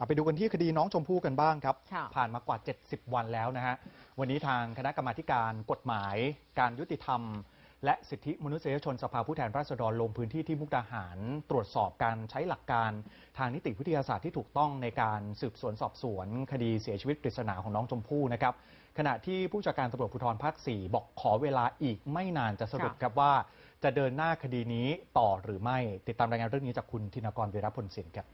เอาไปดูกันที่คดีน้องชมพู่กันบ้างครับค่ะผ่านมากว่า 70 วันแล้วนะฮะ วันนี้ทางคณะกรรมาธิการกฎหมาย การยุติธรรม และสิทธิมนุษยชนสภาผู้แทนราษฎรลงพื้นที่ที่มุกดาหาร ตรวจสอบการใช้หลักการทางนิติวิทยาศาสตร์ที่ถูกต้องในการสืบสวนสอบสวน คดีเสียชีวิตปริศนาของน้องชมพู่นะครับ ขณะที่ผู้จัดการตำรวจภูธรภาค 4 บอกขอเวลาอีกไม่นานจะสรุปค่ะครับว่าจะเดินหน้าคดีนี้ต่อหรือไม่ ติดตามรายงานเรื่องนี้จากคุณธินกรวีรพลสินครับ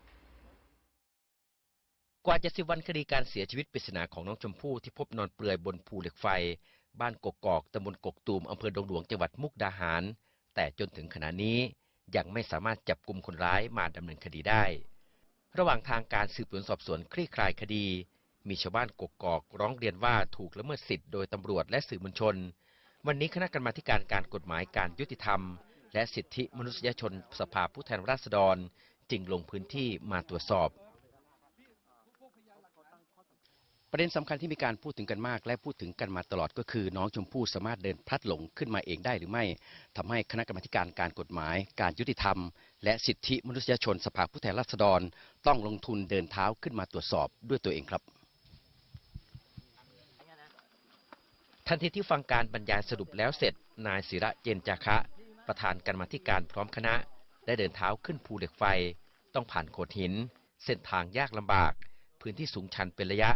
กว่า70วันคดีการเสียชีวิตปริศนาของน้องชมพู่ที่พบนอนเปลือยบนภูเหล็กไฟ บ้านกกอกตำบลกกตูมอำเภอดงหลวงจังหวัดมุกดาหาร แต่จนถึงขณะนี้ยังไม่สามารถจับกลุ่มคนร้ายมาดำเนินคดีได้ ระหว่างทางการสืบสวนสอบสวนคลี่คลายคดี มีชาวบ้านกกอกร้องเรียนว่าถูกละเมิดสิทธิ์โดยตำรวจและสื่อมวลชน วันนี้คณะกรรมาการการกฎหมายการยุติธรรม และสิทธิมนุษยชนสภาผู้แทนราษฎร จึงลงพื้นที่มาตรวจสอบ ประเด็นสำคัญที่มีการพูดถึงกันมาก และพูดถึงกันมาตลอดก็คือ น้องชมพู่สามารถเดินพลัดหลงขึ้นมาเองได้หรือไม่ทำให้คณะกรรมการการกฎหมาย การยุติธรรม และสิทธิมนุษยชนสภาผู้แทนราษฎร ต้องลงทุนเดินเท้าขึ้นมาตรวจสอบด้วยตัวเองครับทันทีที่ฟังการบรรยายสรุปแล้วเสร็จ นายศิระเจนจาคะ ประธานการมธิการพร้อมคณะ ได้เดินเท้าขึ้นภูเหล็กไฟ ต้องผ่านโขดหิน เส้นทางยากลำบาก พื้นที่สูงชันเป็นระยะ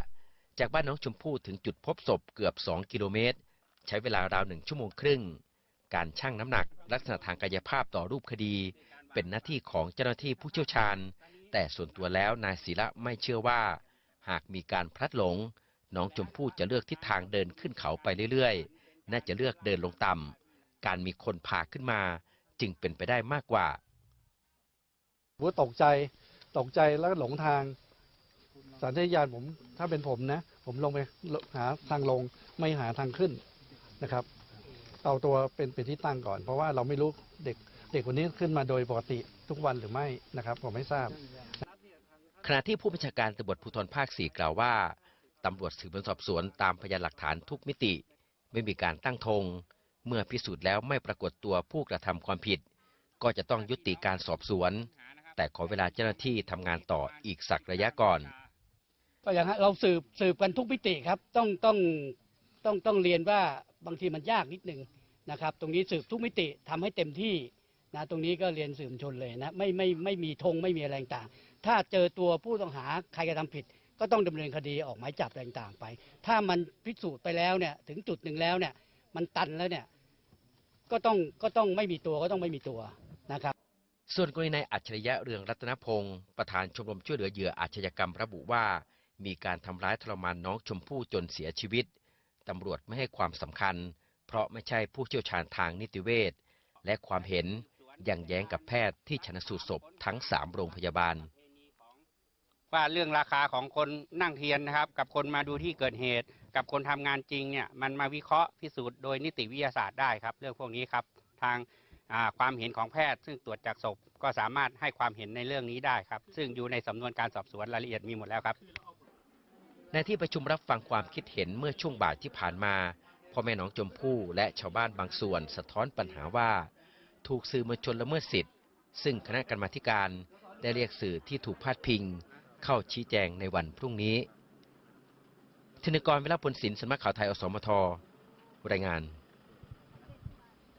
จากบ้านน้องชมพู่ถึงจุดพบศพเกือบ 2 กิโลเมตร ใช้เวลาราวหนึ่งชั่วโมงครึ่ง การชั่งน้ำหนักลักษณะทางกายภาพต่อรูปคดี เป็นหน้าที่ของเจ้าหน้าที่ผู้เชี่ยวชาญ แต่ส่วนตัวแล้วนายศิระไม่เชื่อว่า หากมีการพลัดหลง น้องชมพู่จะเลือกทิศทางเดินขึ้นเขาไปเรื่อยๆ น่าจะเลือกเดินลงต่ำการมีคนพาขึ้นมา จึงเป็นไปได้มากกว่าผมก็ตกใจตกใจแล้วหลงทาง สัญชาตญาณผมถ้าเป็นผมนะ ผมลงไปหาทางลงไม่หาทางขึ้นนะครับ เอาตัวเป็นเป็นที่ตั้งก่อน เพราะว่าเราไม่รู้เด็กเด็กคนนี้ขึ้นมาโดยปกติทุกวันหรือไม่นะครับ ผมไม่ทราบขณะที่ผู้บัญชาการตำรวจภูธรภาค4กล่าวว่าตำรวจสืบสวนสอบสวนตามพยานหลักฐานทุกมิติ ไม่มีการตั้งธงเมื่อพิสูจน์แล้วไม่ปรากฏตัวผู้กระทำความผิด ก็จะต้องยุติการสอบสวน แต่ขอเวลาเจ้าหน้าที่ทำงานต่ออีกสักระยะก่อน ก็อย่างฮะเราสืบสืบกันทุกมิติครับต้องต้องต้องต้องเรียนว่าบางทีมันยากนิดนึงนะครับ ตรงนี้สืบทุกมิติทำให้เต็มที่นะตรงนี้ก็เรียนสื่อมวลชนเลยนะไม่ไม่ไม่มีธงไม่มีอะไรต่างถ้าเจอตัวผู้ต้องหาใครกระทำผิด ก็ต้องดำเนินคดีออกหมายจับต่างๆไป ถ้ามันพิสูจน์ไปแล้วเนี่ยถึงจุดหนึ่งแล้วเนี่ยมันตันแล้วเนี่ยก็ต้องก็ต้องไม่มีตัวก็ต้องไม่มีตัวนะครับส่วนกรณีนายอัจฉริยะเรืองรัตนพงศ์ประธานชมรมช่วยเหลือเหยื่ออาชญากรรมระบุว่า มีการทำร้ายทรมานน้องชมพู่จนเสียชีวิต ตำรวจไม่ให้ความสำคัญ เพราะไม่ใช่ผู้เชี่ยวชาญทางนิติเวชและความเห็นยังแย้งกับแพทย์ที่ชนสูตรศพทั้งสามโรงพยาบาล ว่าเรื่องราคาของคนนั่งเทียนนะครับ กับคนมาดูที่เกิดเหตุ กับคนทำงานจริงเนี่ยมันมาวิเคราะห์พิสูจน์โดยนิติวิทยาศาสตร์ได้ครับ เรื่องพวกนี้ครับทางความเห็นของแพทย์ซึ่งตรวจจากศพก็สามารถให้ความเห็นในเรื่องนี้ได้ครับ ซึ่งอยู่ในสำนวนการสอบสวนรายละเอียดมีหมดแล้วครับ ในที่ประชุมรับฟังความคิดเห็นเมื่อช่วงบ่ายที่ผ่านมาพ่อแม่น้องชมพู่และชาวบ้านบางส่วนสะท้อนปัญหาว่า ถูกสื่อมวลชนละเมิดสิทธิ์ ซึ่งคณะกรรมาการได้เรียกสื่อที่ถูกพาดพิง เข้าชี้แจงในวันพรุ่งนี้ธนกรเวลาพลศิลป์สมัครข่าวไทยอสมทรายงาน